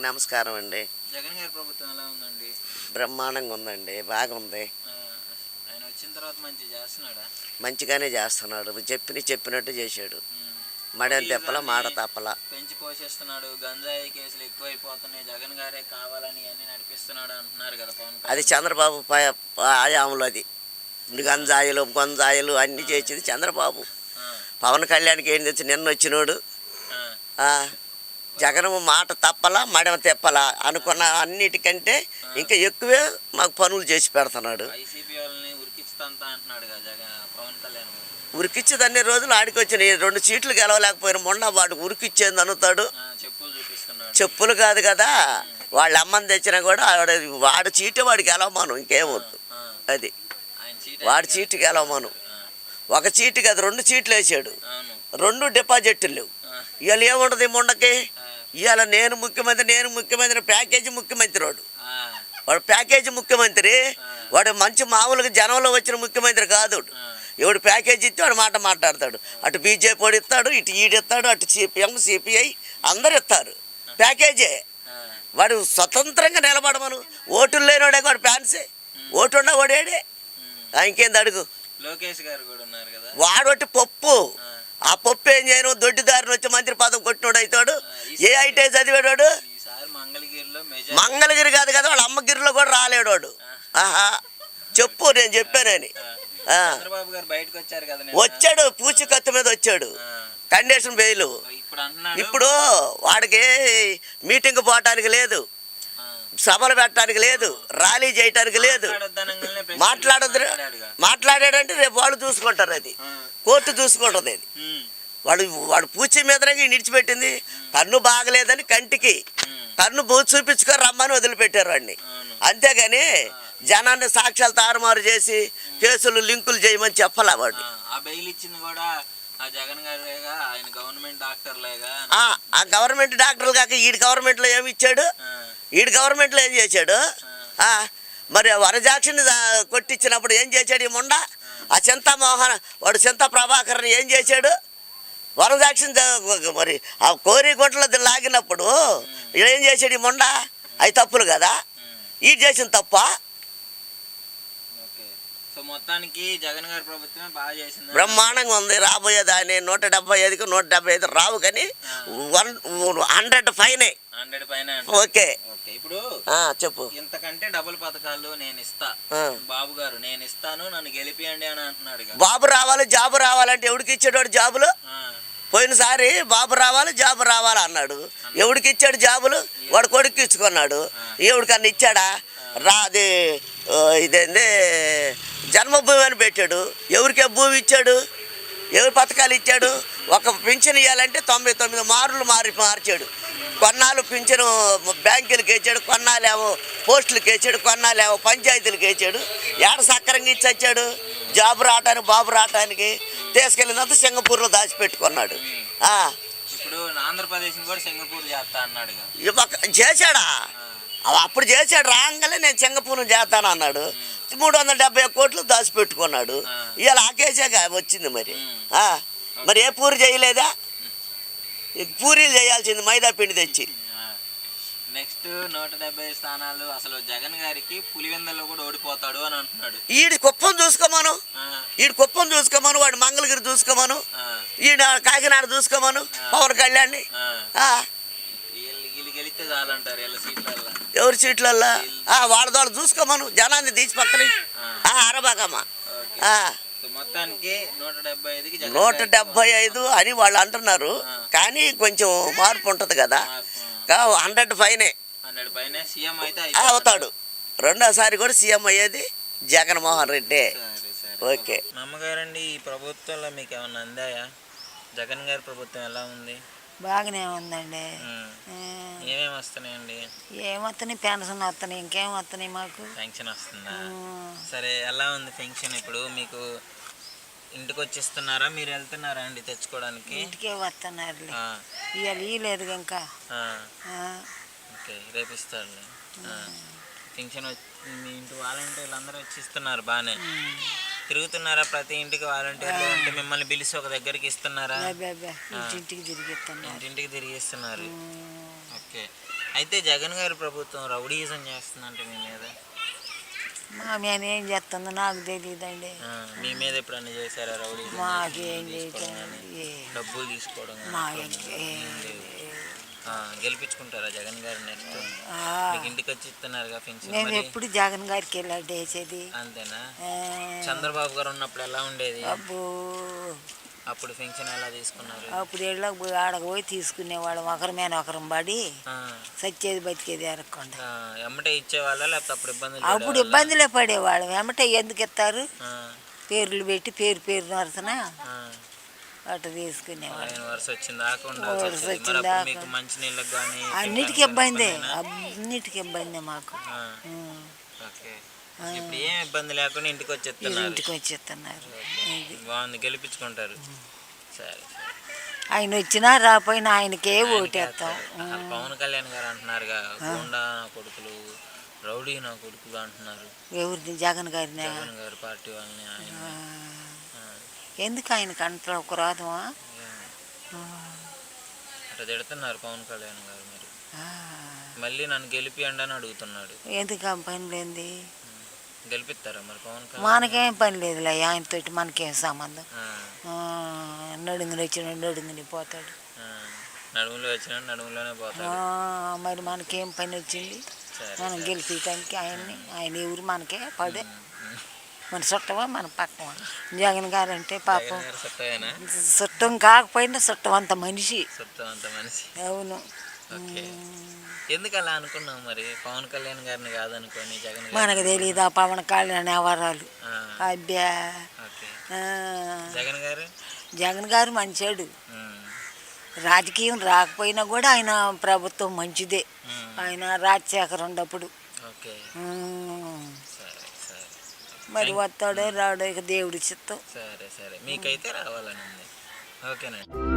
నమస్కారం అండి. జగన్ గారి ప్రభుత్వం ఎలా ఉందండి? బ్రహ్మాండంగా ఉందండి. బాగుంది. ఆయన వచ్చిన తర్వాత మంచి చేస్తున్నాడా? మంచిగానే చేస్తున్నాడు. చెప్పిన చెప్పినట్టు చేశాడు. మడేం తెప్పల మాట తప్పల. పెంచి పోషిస్తున్నాడు. గంజాయి కేసులు ఎక్కువైపోతున్నాయి. జగన్ గారే కావాలని అన్ని నడిపిస్తున్నాడు అంటున్నారు కదా పవన్ అది చంద్రబాబు ఆయాంలో అది. గంజాయిలు గొంజాయిలు అన్నీ చేసేది చంద్రబాబు. పవన్ కళ్యాణ్కి ఏం తెచ్చి నిన్న వచ్చినోడు. జగన్ మాట తప్పలా మడమ తెప్పలా అనుకున్న అన్నిటికంటే ఇంకా ఎక్కువే మాకు పనులు చేసి పెడుతున్నాడు. వైసీపీ వాళ్ళని ఉరికిస్తాంతా అంటున్నాడు కదా జగన్ పవన్ కళ్యాణ్ గారు. ఉరికిచ్చేది అన్ని రోజులు ఆడికి వచ్చినాయి రెండు సీట్లు గెలవలేకపోయిన మొన్న వాడు ఉరికిచ్చేది అనుతాడు. చెప్పులు కాదు కదా వాళ్ళ అమ్మని తెచ్చినా కూడా ఆవిడ వాడు చీటు వాడికి గెలవమాను ఇంకేమొద్దు అది. వాడి చీటు గెలవమాను. ఒక చీటు కాదు రెండు చీట్లు వేసాడు. రెండు డిపాజిట్లు లేవు. ఇవాళ ఏముండదు ఈ ముండకి ఇవాళ నేను ముఖ్యమంత్రి నేను ముఖ్యమంత్రి ప్యాకేజీ ముఖ్యమంత్రి వాడు. వాడు ప్యాకేజీ ముఖ్యమంత్రి వాడు మంచి మామూలుగా జనంలో వచ్చిన ముఖ్యమంత్రి కాదు ఎవడు ప్యాకేజీ ఇస్తే వాడు మాట మాట్లాడతాడు. అటు బీజేపీ వాడు ఇస్తాడు ఇటు ఈడు ఇస్తాడు అటు సిపిఎం సిపిఐ అందరు ఇస్తారు. ప్యాకేజీ. వాడు స్వతంత్రంగా నిలబడమను. ఓటులు లేనివాడే వాడు ఫ్యాన్సే. ఓటు ఉన్న వాడేడే ఇంకేంది అడుగు. లోకేష్ గారు కూడా ఉన్నారు కదా. వాడొట్టి పప్పు. ఆ, పప్పు ఏం చేయను? దొడ్డిదారిని వచ్చి మంత్రి పదం కొట్టినోడు అవుతాడు ఏ ఐటీ చదివాడు మంగళగిరి కాదు కదా వాళ్ళ అమ్మగిరిలో కూడా రాలేడు వాడు ఆహా. చెప్పు నేను చెప్పానని. వచ్చాడు పూచికత్తు మీద వచ్చాడు. Condition bail. ఇప్పుడు వాడికి మీటింగ్ పోవటానికి లేదు. సభలు పెట్టడానికి లేదు. ర్యాలీ చేయటానికి లేదు. మాట్లాడొద్దనంగానే ప్రెస్ మాట్లాడొద్దు మీట్ మాట్లాడాడుగా. మాట్లాడాడంటే రేపు వాళ్ళు చూసుకుంటారు అది. కోర్టు చూసుకుంటుంది అది. వాడు వాడు పూచి మీదనే నిడిచిపెట్టింది. కన్ను బాగలేదని కంటికి కన్ను బూ చూపించుకొని రమ్మని వదిలిపెట్టారు వాడిని. అంతేగాని జనాన్ని సాక్ష్యాలు తారుమారు చేసి కేసులు లింకులు చేయమని చెప్పాల వాడు. ఆ, గవర్నమెంట్ డాక్టర్లు కాక ఈడు గవర్నమెంట్లో ఏమి ఇచ్చాడు? ఈడు గవర్నమెంట్లో ఏం చేశాడు? మరి వరజాక్షిని కొట్టించినప్పుడు ఏం చేశాడు ఈ మొండ? ఆ చింతా మోహన్ వాడు చింతా ప్రభాకర్ని ఏం చేశాడు? వరదాక్షిని దా- మరి ఆ కోరి గుంటలో లాగినప్పుడు ఏం చేశాడు ఈ మొండ? అవి తప్పులు కదా? ఈ చేసిన తప్ప? మొత్తానికి జగన్ గారి ప్రభుత్వమే బాగా చేసింది. బ్రహ్మాండంగా ఉంది. రాబోయేది ఆయన నూట డెబ్బై ఐదుకి నూట డెబ్బై ఐదు రావు కానీ వన్ హండ్రెడ్ పైన ఓకే. చెప్పు. ఇంతకంటే డబుల్ పథకాలు నేను ఇస్తా. బాబు గారు నేను ఇస్తాను నన్ను గెలిపియండి అని అంటున్నాడు. బాబు రావాలి జాబు రావాలంటే ఎవడికి ఇచ్చాడు జాబులు? పోయినసారి బాబు రావాలి జాబు రావాలి అన్నాడు. ఎవడికి ఇచ్చాడు జాబులు? వాడు కొడుకు ఇచ్చుకున్నాడు. ఎవడికన్నా ఇచ్చాడా? రా అది ఆ, ఇదేంది? జన్మభూమి అని పెట్టాడు. ఎవరికి భూమి ఇచ్చాడు? ఎవరు పథకాలు ఇచ్చాడు? ఒక పింఛన్ ఇవ్వాలంటే తొంభై తొమ్మిది మార్లు మారి మార్చాడు. కొన్నాళ్ళు పింఛను బ్యాంకులకి వేసాడు కొన్నాళ్ళేమో పోస్టులకి వేసాడు కొన్నాళ్ళేమో పంచాయతీలకు వేసాడు ఏడ సక్కరంగా ఇచ్చి వచ్చాడు? జాబు రావటానికి బాబు రావటానికి తీసుకెళ్ళినంత సింగపూర్లో దాచిపెట్టుకున్నాడు. ఇప్పుడు ఆంధ్రప్రదేశ్ కూడా సింగపూర్ చేస్తా అన్నాడు చేశాడా? అప్పుడు చేశాడు రాగానే నేను సింగపూర్ చేస్తాను అన్నాడు. మూడు వందల డెబ్బై కోట్లు దాచిపెట్టుకున్నాడు. ఇవాళ ఆ కేసాక వచ్చింది మరి. మరి ఏ పూరి చేయలేదా? పూరీలు చేయాల్సింది మైదా పిండి తెచ్చి. నెక్స్ట్ నూట డెబ్బై స్థానాలు. అసలు జగన్ గారికి పులివెందల్లో కూడా ఓడిపోతాడు అని అంటున్నాడు. ఈడి కుప్పం చూసుకోమను. ఈడు కుప్పం చూసుకోమను వాడు మంగళగిరి చూసుకోమను ఈయన కాకినాడ చూసుకోమను పవన్ సీట్లల్లో. ఎవరి సీట్లల్లో? ఆ, వాళ్ళ వాళ్ళు చూసుకోమను. జనాన్ని తీసి పక్కని. ఆ. అరబాకమ్మ. నూట డెబ్బై ఐదు అని వాళ్ళు అంటున్నారు. కానీ కొంచెం మార్పు ఉంటుంది కదా. హండ్రెడ్ ఫైనే. హండ్రెడ్ పైన సీఎం అయితే ఆ, అవుతాడు. రెండోసారి కూడా సీఎం అయ్యేది జగన్మోహన్ రెడ్డి. ఓకే. అమ్మగారండి ఈ ప్రభుత్వంలో మీకు ఏమన్నా అందాయా? జగన్ గారి ప్రభుత్వం ఎలా ఉంది? బాగానే ఉందండి. ఏమేమి వస్తున్నాయండి? ఏమొస్తున్నాయి పెన్షన్ వస్తున్నాయి. ఇంకేం వస్తున్నాయి మాకు? పెన్షన్ వస్తుందా? సరే ఎలా ఉంది పెన్షన్ ఇప్పుడు? మీకు ఇంటికి వచ్చి ఇస్తున్నారా మీరు వెళ్తున్నారా అండి తెచ్చుకోవడానికి? ఇంటికే వస్తున్నారు ఇవాళ ఇయ్యలేదు ఇంకా ఓకే రేపు ఇస్తారులే వచ్చి మీ ఇంటి వాలంటీర్లు అందరూ వచ్చి ఇస్తున్నారు బాగానే తిరుగుతున్నారా ప్రతి ఇంటికి వాలంటీర్లు? అంటే మిమ్మల్ని పిలిచి ఒక దగ్గరికి ఇస్తున్నారా? ఇంటింటికి తిరిగిస్తున్నారు. ఇంటింటికి తిరిగి ఇస్తున్నారు ఉమ్, ఓకే. అయితే జగన్ గారి ప్రభుత్వం రౌడీయిజం చేస్తుందంటే మీ మీద? మా మీద ఏం చేస్తుందో నాకు తెలియదండి మీ మీద ఎప్పుడన్నా చేశారా రౌడీయిజం మాకేం తీసుకోవడం చేయటం కానీ, ఏ- డబ్బులు తీసుకోవడం గెలిపించుకుంటారా జగన్ గారు నెక్స్ట్? ఇంటికి వచ్చి ఇస్తున్నారుగా పెన్షన్ మేము మరి? ఎప్పుడు జగన్ గారికి వెళ్ళాడు వేసేది అంతేనా? చంద్రబాబు గారు ఉన్నప్పుడు ఎలా ఉండేది? అబ్బో. అప్పుడు పెన్షన్ ఎలా తీసుకున్నారు? అప్పుడు వెళ్ళక పోయి ఆడకు పోయి తీసుకునేవాళ్ళం. ఒకరి మీద ఒకరం పడి సచ్చేది బతికేది ఎరగకుండా ఆ, ఎమ్మటే ఇచ్చేవాళ్ళ? లేకపోతే అప్పుడు ఇబ్బందులు అప్పుడు పడేవాళ్ళా? ఇబ్బందులే పడేవాళ్ళం. ఎందుకు ఇస్తారు? ఆ, పేర్లు పెట్టి పేరు పేరు నరసన ఆ. అటు తీసుకునేవాళ్ళం. వరుస వచ్చింది. మీకు కానీ అన్నిటికీ ఇబ్బందే అన్నిటికీ ఇబ్బందే మాకు. ఓకే. ఇప్పుడు ఏం ఇబ్బంది లేకుండా ఇంటికి వచ్చేస్తున్నారు. ఇంటికి వచ్చేస్తున్నారు. బాగుంది గెలిపించుకుంటారు. సరే ఆయన వచ్చినా రాపోయినా ఆయనకే ఓటేస్తాం. పవన్ కళ్యాణ్ గారు అంటున్నారుగా గోండా నా కొడుకులు రౌడీ నా కొడుకులు అంటున్నారు. ఎవరిని జగన్ గారిని? జగన్ గారి పార్టీ వాళ్ళని ఆయన. ఎందుకు ఆయనకి అంటారు ఒక రాదమా? అట్లా తిడుతున్నారు పవన్ కళ్యాణ్ గారు మరి. మళ్ళీ నన్ను గెలిపియండి అని అడుగుతున్నాడు. ఎందుకు ఆ పని లేనిది? గెలిపిస్తారా మరి పవన్ కళ్యాణ్? మనకేం పని లేదులే ఆయనతోటి మనకేం సంబంధం? ఆ, నడుంగుని వచ్చిన నడుంగుని పోతాడు. ఆ. నడుములో వచ్చిన నడుములోనే ఆ, పోతాడు మరి మనకేం పని వచ్చింది? సరే మనం గెలిపించడానికి ఆయన్ని ఆయన ఎవరు మనకే పడే. మన చుట్టమా మన పక్కమా? జగన్ గారు అంటే పాపం చుట్టం కాకపోయినా చుట్టం అంత మనిషి. సత్తం అంత మనిషి. అవును. ఓకే. ఎందుకు అలా అనుకున్నాం మరి? పవన్ కళ్యాణ్ గారిని కాదనుకోని జగన్ మనకు తెలియదు ఆ పవన్ కళ్యాణ్ ఎవరాలు అబ్బా. జగన్ గారు? జగన్ గారు మంచోడు. రాజకీయం రాకపోయినా కూడా ఆయన ప్రభుత్వం మంచిదే. ఆయన రాజశేఖర్ ఉన్నప్పుడు. మరి వస్తాడో రాడో ఇక దేవుడి చిత్తం సరే సరే. మీకైతే రావాలని ఓకేనండి.